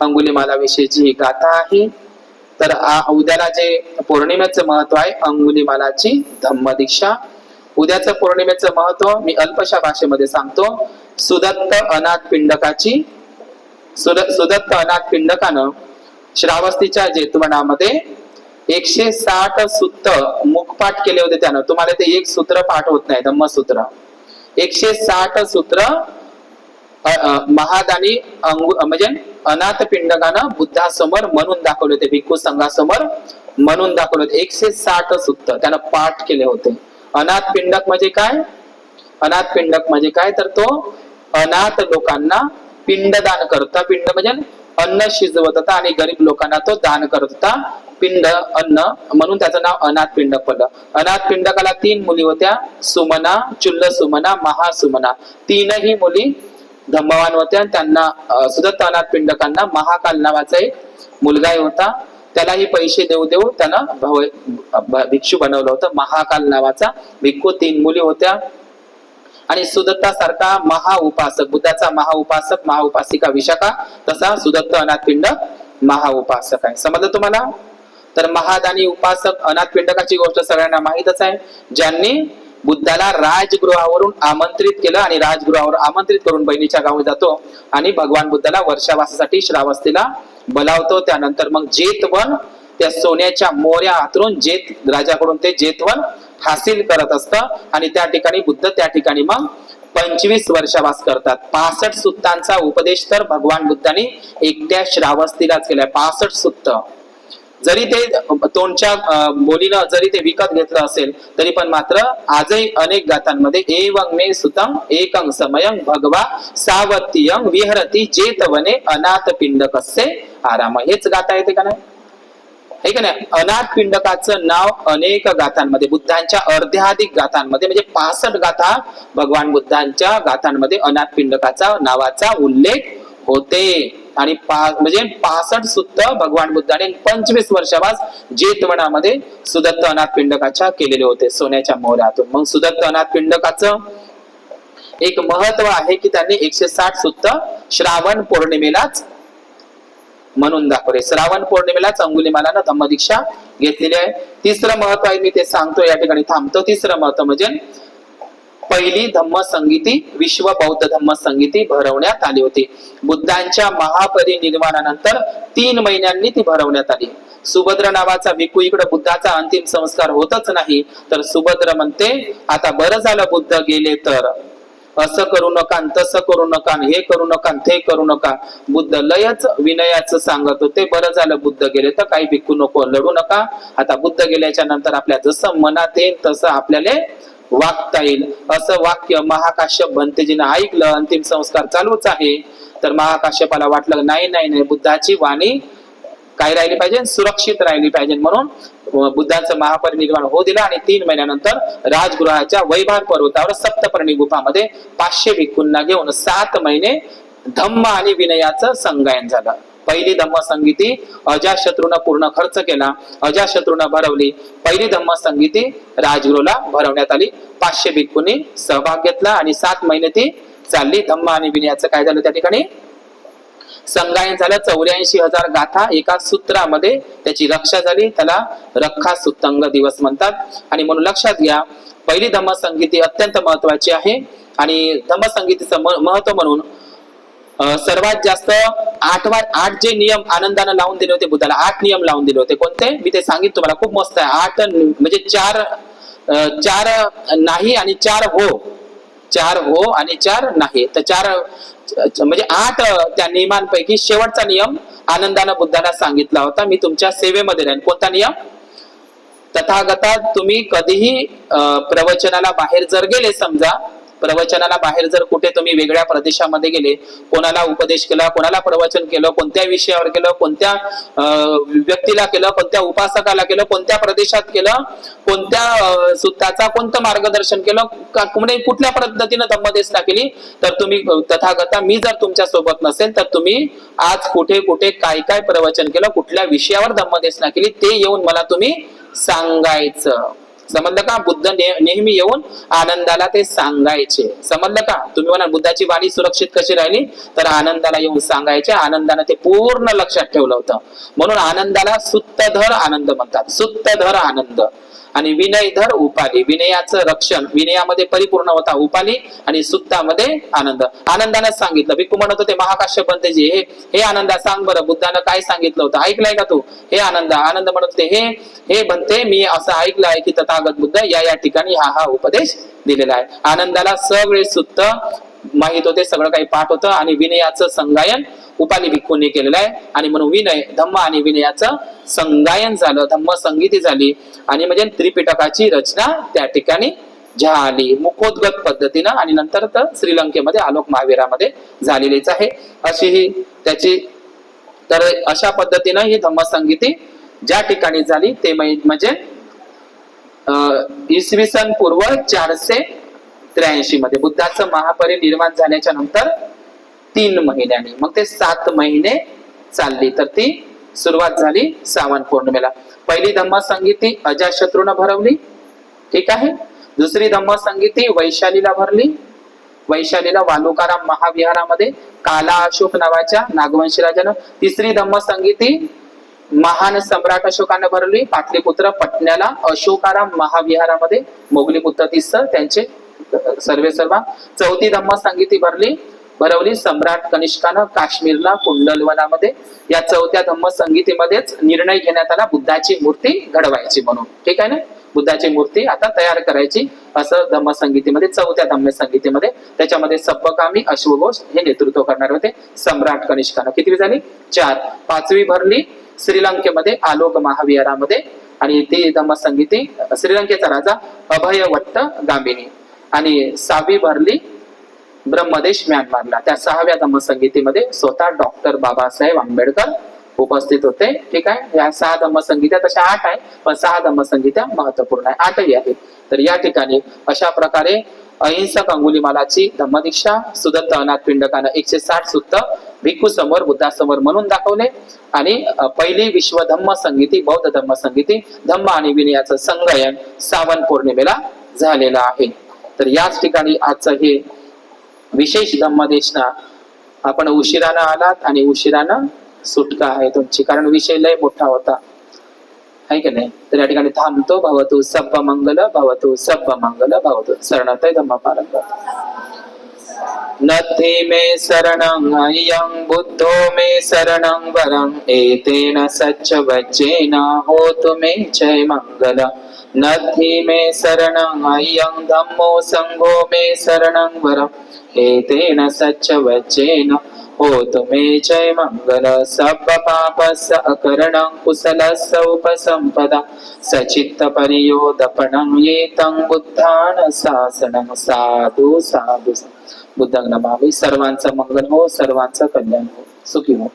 अंगुलीमालाविषयीची ही गाथा आहे. तर उद्याला जे पौर्णिमेचं महत्त्व आहे अंगुलीमालाची धम्म दीक्षा उद्याचं पौर्णिमेचं महत्त्व मी अल्पशा भाषेमध्ये सांगतो. सुदत्त अनाथ पिंडकाची सुद सुदत्त अनाथ पिंडकानं श्रावस्तीच्या जेतवनामध्ये एकशे साठ सूत्र मुखपाठ केले होते त्यानं. तुम्हाला ते एक सूत्र पाठ होत नाही धम्मसूत्र. एकशे साठ सूत्र महादानी अंगु म्हणजे अनाथ पिंडकानं बुद्धासमोर म्हणून दाखवले होते भिक्खू संघासमोर म्हणून दाखवले होते. एकशे साठ सूत्र त्यानं पाठ केले होते. अनाथ पिंडक म्हणजे काय? अनाथ पिंडक म्हणजे काय? तर तो अनाथ लोकांना पिंडदान करता. पिंड म्हणजे अन्न शिजवत होता आणि गरीब लोकांना तो दान करत होता. पिंड अन्न म्हणून त्याचं नाव अनाथ पिंडक पडलं. अनाथ पिंडकाला तीन मुली होत्या. सुमना चुल्ल सुमना महासुमना. तीनही मुली धम्मवान होते आणि त्यांना अं, पिंडकांना महाकाल नावाचा एक मुलगाही होता. त्यालाही पैसे देऊ देऊ त्यानं भव भिक्षू बनवलं होतं. महाकाल नावाचा. भिक्खू तीन मुली होत्या. आणि सुदत्ता सुदत्तासारखा महाउपासक बुद्धाचा महाउपासक महाउपासिका विशाखा तसा सुदत्त अनाथ पिंडक महाउपासक आहे. समजलं तुम्हाला? तर महादानी उपासक अनाथ पिंडकाची गोष्ट सगळ्यांना माहीतच आहे. ज्यांनी बुद्धाला राजगृहावरून आमंत्रित केलं आणि राजगृहावर आमंत्रित करून बहिणीच्या गावी जातो आणि भगवान बुद्धाला वर्षावासासाठी श्रावस्तीला बोलावतो. त्यानंतर मग जेतवन त्या सोन्याच्या मोऱ्या हातरून जेत राजाकडून ते जेतवन हासिल करत असतं आणि त्या ठिकाणी बुद्ध त्या ठिकाणी मग पंचवीस वर्षावास करतात. पासष्ट सुत्तांचा उपदेश तर भगवान बुद्धांनी एकट्या श्रावस्तीलाच केलाय. पासष्ट सुत्त जरी ते तोंडच्या अं, बोलीनं जरी ते विकत घेतलं असेल तरी पण मात्र आजही अनेक गाथांमध्ये एवं मे सुतम एकं समयं भगवा सावत्यं विहरती जेतवने अनाथ पिंड कसे आराम. हेच गाथा येते का नाही? हे का नाही? अनाथ पिंडकाचं नाव अनेक गाथांमध्ये बुद्धांच्या अर्ध्याधिक गाथांमध्ये म्हणजे पासष्ट गाथा भगवान बुद्धांच्या गाथांमध्ये अनाथ पिंडकाचा नावाचा उल्लेख होते. आणि म्हणजे पासष्ट सुत्त भगवान बुद्धाने पंचवीस वर्षावास जेतवनामध्ये सुदत्त अनाथ पिंडकाच्या केलेले होते सोन्याच्या मोहऱ्यातून मग सुदत्त अनाथ पिंडकाचं एक महत्त्व आहे की त्यांनी एकशे साठ सुत्त श्रावण पौर्णिमेलाच म्हणून दाखवले. श्रावण पौर्णिमेलाच अंगुलीमालानं धम्मदीक्षा घेतलेली आहे. तिसरं महत्त्व आहे मी ते सांगतो या ठिकाणी थांबतो. तिसरं महत्त्व म्हणजे पहिली धम्म संगीती विश्व बौद्ध धम्म संगीती भरवण्यात आली होती. बुद्धांच्या महापरिनिर्वाणानंतर तीन महिन्यांनी ती भरवण्यात आली. सुभद्र नावाचा भिक्खू इकडे बुद्धाचा अंतिम संस्कार होतच नाही. तर सुभद्र म्हणते आता बरं झालं बुद्ध गेले तर. असं करू नका तसं करू नका हे करू नका ते करू नका. बुद्ध लयच विनयाच सांगत होते बरं झालं बुद्ध गेले तर काही भिकू नको लढू नका. आता बुद्ध गेल्याच्यानंतर आपल्या जसं मनात येईल तसं आपल्याला वागता येईल. असं वाक्य महाकाश्यप भंतेजीनं ऐकलं अंतिम संस्कार चालूच आहे. तर महाकाश्यपाला वाटलं नाही नाही नाही बुद्धाची वाणी काय राहिली पाहिजे? सुरक्षित राहिली पाहिजे. म्हणून बुद्धाचं महापरिनिर्वाण होऊ दिलं आणि तीन महिन्यानंतर राजगृहाच्या वैभाग पर्वतावर सप्तपर्णी गुफामध्ये पाचशे भिक्खूंना घेऊन सात महिने धम्म आणि विनयाचं संगायन झालं. पहिली धम्मसंगीती अजाशत्रूनं पूर्ण खर्च केला अजाशत्रूनं भरवली. पहिली धम्मसंगीती राजगुरूला भरवण्यात आली. पाचशे भिक्खूंनी सहभाग घेतला आणि सात महिने ती चालली धम्म आणि विनयाचं. काय झालं त्या ठिकाणी? संगायन झालं. चौऱ्याऐंशी हजार गाथा एका सूत्रामध्ये त्याची रक्षा झाली. त्याला रखा सुत्तंग दिवस म्हणतात. आणि म्हणून लक्षात घ्या पहिली धम्मसंगीती अत्यंत महत्वाची आहे. आणि धम्मसंगीतीचं महत्त्व म्हणून सर्वात जास्त आठवा आठ जे नियम आनंदानं लावून दिले होते बुद्धाला आठ नियम लावून दिले होते. कोणते? मी ते सांगितलं तुम्हाला खूप मस्त आहे. आठ म्हणजे चार चार नाही आणि चार हो. चार हो आणि चार नाही. तर चार म्हणजे आठ त्या नियमांपैकी शेवटचा नियम आनंदानं बुद्धाला सांगितला होता. मी तुमच्या सेवेमध्ये राहीन. कोणता नियम? तथागता तुम्ही कधीही प्रवचनाला बाहेर जर गेले समजा प्रवचनाला बाहेर जर कुठे तुम्ही वेगळ्या प्रदेशामध्ये गेले कोणाला उपदेश केला कोणाला प्रवचन केलं कोणत्या विषयावर केलं कोणत्या व्यक्तीला केलं कोणत्या उपासकाला केलं कोणत्या प्रदेशात केलं कोणत्या सुताचा कोणतं मार्गदर्शन केलं कुठल्या पद्धतीनं धम्मदेशना केली तर तुम्ही तथागता मी जर तुमच्यासोबत नसेल तर तुम्ही आज कुठे कुठे काय काय प्रवचन केलं कुठल्या विषयावर धम्मदेशना केली ते येऊन मला तुम्ही सांगायचं. समजलं का? बुद्ध ने- नेहमी येऊन आनंदाला ते सांगायचे. समजलं का? तुम्ही म्हणा बुद्धाची वाणी सुरक्षित कशी राहिली? तर आनंदाला येऊन सांगायचे. आनंदाने ते पूर्ण लक्षात ठेवलं होतं. म्हणून आनंदाला सुत्तधर आनंद म्हणतात. सुत्तधर आनंद. आणि विनयधर उपाली विनयाचं रक्षण विनयामध्ये परिपूर्ण होता उपाली आणि सुत्तामध्ये आनंद. आनंदाने सांगितलं. भिक्खू म्हणत होते महाकाश्य पंतजी हे हे आनंदा सांग बरं बुद्धानं काय सांगितलं होतं? ऐकलंय का तू? हे आनंद. आनंद म्हणत होते हे हे बनते मी असं ऐकलं आहे की तथागत बुद्ध या या ठिकाणी हा हा उपदेश दिलेला आहे. आनंदाला सगळे सुत्त माहीत होते सगळं काही पाठ होतं आणि विनयाचं संगायन उपाली भिक्खूंनी केलेलं आहे. आणि म्हणून विनय धम्म आणि विनयाचं संगायन झालं. धम्म संगीती झाली. आणि म्हणजे त्रिपिटकाची रचना त्या ठिकाणी झाली. मुखोद्गत पद्धतीनं आणि नंतर तर श्रीलंकेमध्ये आलोक महावीरामध्ये झालेलीच आहे. अशी ही त्याची तर अशा पद्धतीनं ही धम्मसंगीती ज्या ठिकाणी झाली ते म्हणजे इसवी सन पूर्व चारशे त्र्याऐंशी मध्ये बुद्धाचं महापरिनिर्वाण झाल्याच्यानंतर तीन महिन्यांनी मग ते सात महिने चालली. तर ती सुरुवात झाली सावन पौर्णिमेला. पहिली धम्मसंगीती अजाशत्रूनं भरवली. ठीक आहे? दुसरी धम्मसंगीती वैशालीला भरली. वैशालीला वालुकाराम महाविहारामध्ये काला अशोक नावाच्या नागवंशी राजानं. तिसरी धम्मसंगीती महान सम्राट अशोकानं भरली. पाटलीपुत्र पटण्याला अशोकाराम महाविहारामध्ये मोगली पुत्र तीस त्यांचे सर्वे सर्वा. चौथी धम्मसंगीती भरली. भरवली सम्राट कनिष्कानं काश्मीरला कुंडलवनामध्ये या चौथ्या धम्म संगीतेमध्येच निर्णय घेण्यात आला. बुद्धाची मूर्ती घडवायची म्हणून. ठीक आहे ना? बुद्धाची मूर्ती आता तयार करायची असं धम्म संगीतेमध्ये चौथ्या धम्मसंगीतीमध्ये त्याच्यामध्ये सप्पकामी अश्वघोष हे नेतृत्व करणार होते सम्राट कनिष्कानं. किती झाली? चार. पाचवी भरली श्रीलंकेमध्ये आलोक महाविहारामध्ये. आणि ती धम्म संगीती श्रीलंकेचा राजा अभयवट्ट गामिनी आणि सहावी भरली ब्रह्मदेश म्यानमारला त्या सहाव्या धम्मसंगीतीमध्ये स्वतः डॉक्टर बाबासाहेब आंबेडकर उपस्थित होते. ठीक आहे? या सहा धम्मसंगीत्या तशा आठ आहे पण सहा धम्मसंगीत्या महत्त्वपूर्ण आहे आठही आहेत. तर या ठिकाणी अशा प्रकारे अहिंसक अंगुलीमालाची धम्मदीक्षा सुदत्त अनाथ पिंडकानं एकशे साठ सुत्त भिक्खू समोर बुद्धासमोर म्हणून दाखवले. आणि पहिली विश्व धम्म संगीती बौद्ध धम्म संगीती धम्म आणि विनयाचं संगयन सावन पौर्णिमेला झालेलं आहे. तर याच ठिकाणी आजचं हे विशेष धम्मदेशना आपण उशिरानं आलात आणि उशिरानं सुटका आहे तुमची कारण विषय लय मोठा होता. आहे की नाही? तर या ठिकाणी थांबतो भावतो सब्ब मंगल भावतो सब्ब मंगल भावतो शरणात धम्म पालन करतो नथि मे शरणं अयं बुद्धो मे शरणं वरं एतेन सच्च वचेन होतु मे जय मङ्गल नथि मे शरणं अयं धम्मो सङ्गो मे शरणं वरम् एतेन सच्च वचेन. होतु मे जय मंगल सब्ब पापस्य अकरणं कुशलस्य उपसंपदा. सचित्त परियोदपणं येतं बुद्धान सासनं साधु साधु. बुद्ध नमामि सर्वांचं मंगल हो सर्वांचं कल्याण हो. सुखी हो.